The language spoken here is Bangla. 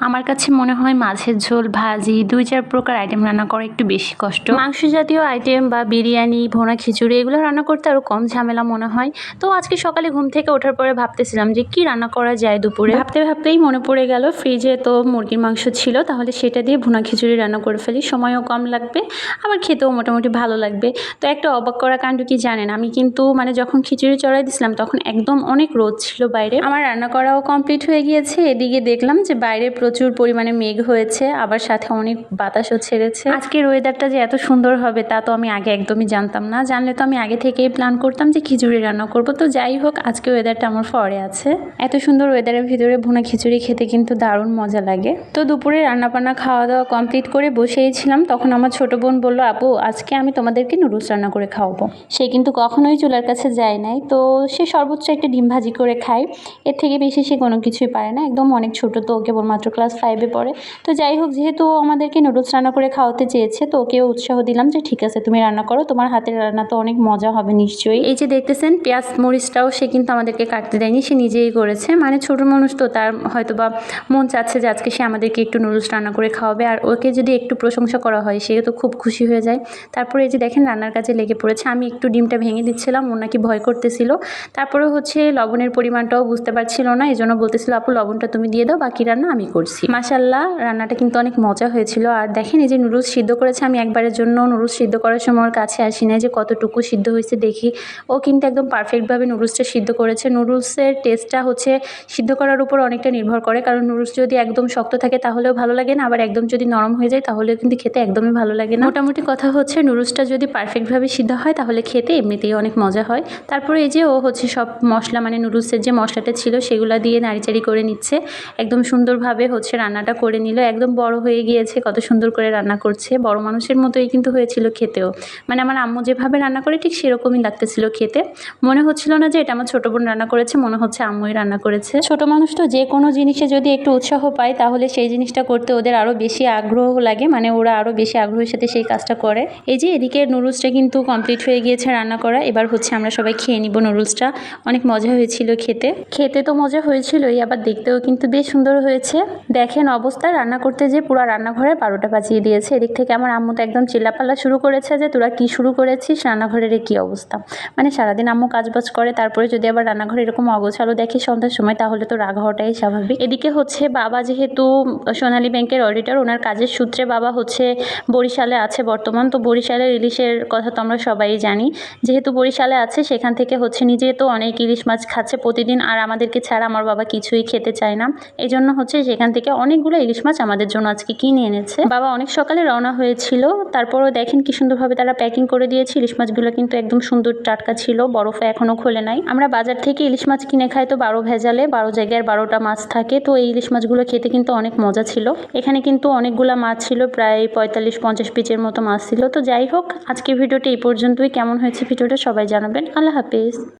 আমার কাছে মনে হয় মাছের ঝোল ভাজি দুই চার প্রকার আইটেম রান্না করা একটু বেশি কষ্ট। মাংস জাতীয় আইটেম বা বিরিয়ানি ভোনা খিচুড়ি এগুলো রান্না করতে আরও কম ঝামেলা মনে হয়। তো আজকে সকালে ঘুম থেকে ওঠার পরে ভাবতেছিলাম যে কি রান্না করা যায় দুপুরে? ভাবতে ভাবতেই মনে পড়ে গেল ফ্রিজে তো মুরগির মাংস ছিল তাহলে সেটা দিয়ে ভুনা খিচুড়ি রান্না করে ফেলি। সময়ও কম লাগবে আবার খেতেও মোটামুটি ভালো লাগবে। তো একটা অবাক করা কাণ্ড কি জানেন? আমি কিন্তু মানে যখন খিচুড়ি চড়াই দিছিলাম তখন একদম অনেক রোদ ছিল বাইরে। আমার রান্না করাও কমপ্লিট হয়ে গিয়েছে এদিকে দেখলাম যে বাইরে প্রচুর পরিমাণে মেঘ হয়েছে, আবার সাথে অনেক বাতাসও ছেড়েছে। আজকের ওয়েদারটা যে এত সুন্দর হবে, তা তো আমি আগে একদমই জানতাম না। জানলে তো আমি আগে থেকেই প্ল্যান করতাম যে খিচুড়ি রান্না করব। তো যাই হোক, আজকে ওয়েদারটা আমার ফরে আছে। এত সুন্দর ওয়েদারের ভিতরে ভুনা খিচুড়ি খেতে কিন্তু দারুণ মজা লাগে। তো দুপুরে রান্না বান্না খাওয়া দাওয়া কমপ্লিট করে বসেই ছিলাম। তখন আমার ছোট বোন বলল, আপু, আজকে আমি তোমাদেরকে নুডলস রান্না করে খাওয়াবো। সে কিন্তু কখনোই চুলার কাছে যায় নাই। তো সে সর্বোচ্চ একটা ডিম ভাজি করে খায়। এর থেকে বেশি সে কোনো কিছুই পারে না। একদম অনেক ছোট তো, কেবলমাত্র ক্লাস ফাইভে পড়ে। তো যাই হোক, যেহেতু ও আমাদেরকে নুডলস রান্না করে খাওয়াতে চেয়েছে, তো ওকেও উৎসাহ দিলাম যে ঠিক আছে, তুমি রান্না করো। তোমার হাতের রান্না তো অনেক মজা হবে নিশ্চয়ই। এই যে দেখতেছেন, পেঁয়াজ মরিচটাও সে কিন্তু আমাদেরকে কাটতে দেয়নি, সে নিজেই করেছে। মানে ছোট মানুষ তো, তার হয়তো বা মন চাচ্ছে যে আজকে সে আমাদেরকে একটু নুডলস রান্না করে খাওয়াবে। আর ওকে যদি একটু প্রশংসা করা হয় সে তো খুব খুশি হয়ে যায়। তারপরে এই যে দেখেন, রান্নার কাজে লেগে পড়েছে। আমি একটু ডিমটা ভেঙে দিচ্ছিলাম ও নাকি ভয় করতেছিল। তারপরে হচ্ছে লবণের পরিমাণটাও বুঝতে পারছিল না এই জন্য বলতেছিল, আপু, লবণটা তুমি দিয়ে দাও, বাকি রান্না আমি করছি। মাসাল্লাহ রান্নাটা কিন্তু অনেক মজা হয়েছিল। আর দেখেন এই যে নুডলস সিদ্ধ করেছে, আমি একবারের জন্য নুডলস সিদ্ধ করার সময় ওর কাছে আসি না যে কতটুকু সিদ্ধ হয়েছে দেখি। ও কিন্তু একদম পারফেক্টভাবে নুডলসটা সিদ্ধ করেছে। নুডলসের টেস্টটা হচ্ছে সিদ্ধ করার উপর অনেকটা নির্ভর করে। কারণ নুডলস যদি একদম শক্ত থাকে তাহলেও ভালো লাগে না, আবার একদম যদি নরম হয়ে যায় তাহলেও কিন্তু খেতে একদমই ভালো লাগে না। মোটামুটি কথা হচ্ছে নুডলসটা যদি পারফেক্টভাবে সিদ্ধ হয় তাহলে খেতে এমনিতেই অনেক মজা হয়। তারপরে এই যে ও হচ্ছে সব মশলা মানে নুডলসের যে মশলাটা ছিল সেগুলো দিয়ে নাড়িচাড়ি করে নিচ্ছে। একদম সুন্দরভাবে হচ্ছে রান্নাটা করে নিল। একদম বড় হয়ে গিয়েছে কত সুন্দর করে রান্না করছে। বড় মানুষের মতোই কিন্তু হয়েছিল খেতেও। মানে আমার আম্মু যেভাবে রান্না করে ঠিক সেরকমই লাগতেছিল খেতে। মনে হচ্ছিল না যে এটা আমার ছোটো বোন রান্না করেছে মনে হচ্ছে আম্মুই রান্না করেছে। ছোট মানুষ তো যে কোনো জিনিসে যদি একটু উৎসাহ পায় তাহলে সেই জিনিসটা করতে ওদের আরও বেশি আগ্রহ লাগে। মানে ওরা আরও বেশি আগ্রহের সাথে সেই কাজটা করে। এই যে এদিকে নুডলসটা কিন্তু কমপ্লিট হয়ে গিয়েছে রান্না করা। এবার হচ্ছে আমরা সবাই খেয়ে নিব নুডলসটা। অনেক মজা হয়েছিল খেতে। খেতে তো মজা হয়েছিলই আবার দেখতেও কিন্তু বেশ সুন্দর হয়েছে। দেখেন অবস্থা রান্না করতে যে পুরো রান্নাঘরে বারোটা বাজিয়ে দিয়েছে। এদিক থেকে আমার আম্মু তো একদম চিল্লাপাল্লা শুরু করেছে যে, তোরা কি শুরু করেছিস? রান্নাঘরের কী অবস্থা? মানে সারাদিন আম্মু কাজবাজ করে, তারপরে যদি আবার রান্নাঘরে এরকম অগোছালো দেখে সন্ধ্যার সময়, তাহলে তো রাগ হওয়াটাই স্বাভাবিক। এদিকে হচ্ছে বাবা যেহেতু সোনালী ব্যাংকের অডিটর ওনার কাজের সূত্রে বাবা হচ্ছে বরিশালে আছে বর্তমান। তো বরিশালের ইলিশের কথা তো আমরা সবাই জানি। যেহেতু বরিশালে আছে, সেখান থেকে হচ্ছে নিজে তো অনেক ইলিশ মাছ খাচ্ছে প্রতিদিন, আর আমাদেরকে ছাড়া আমার বাবা কিছুই খেতে চায় না। এই জন্য হচ্ছে সেখান থেকে অনেকগুলো ইলিশ মাছ আমাদের জন্য আজকে কিনে এনেছে। বাবা অনেক সকালে রওনা হয়েছিল, তারপরও দেখেন কি সুন্দরভাবে তারা প্যাকিং করে দিয়েছে। ইলিশ মাছগুলো কিন্তু একদম সুন্দর টাটকা ছিল বরফে এখনও খোলে নাই। আমরা বাজার থেকে ইলিশ মাছ কিনে খাই তো বারো ভেজালে, বারো জায়গায় বারোটা মাছ থাকে। তো এই ইলিশ মাছগুলো খেতে কিন্তু অনেক মজা ছিল। এখানে কিন্তু অনেকগুলো মাছ ছিল, প্রায় পঁয়তাল্লিশ, পঞ্চাশ পিচের মতো মাছ ছিল। তো যাই হোক আজকে ভিডিওটা এই পর্যন্তই। কেমন হয়েছে ভিডিওটা সবাই জানাবেন। আল্লাহ হাফিজ।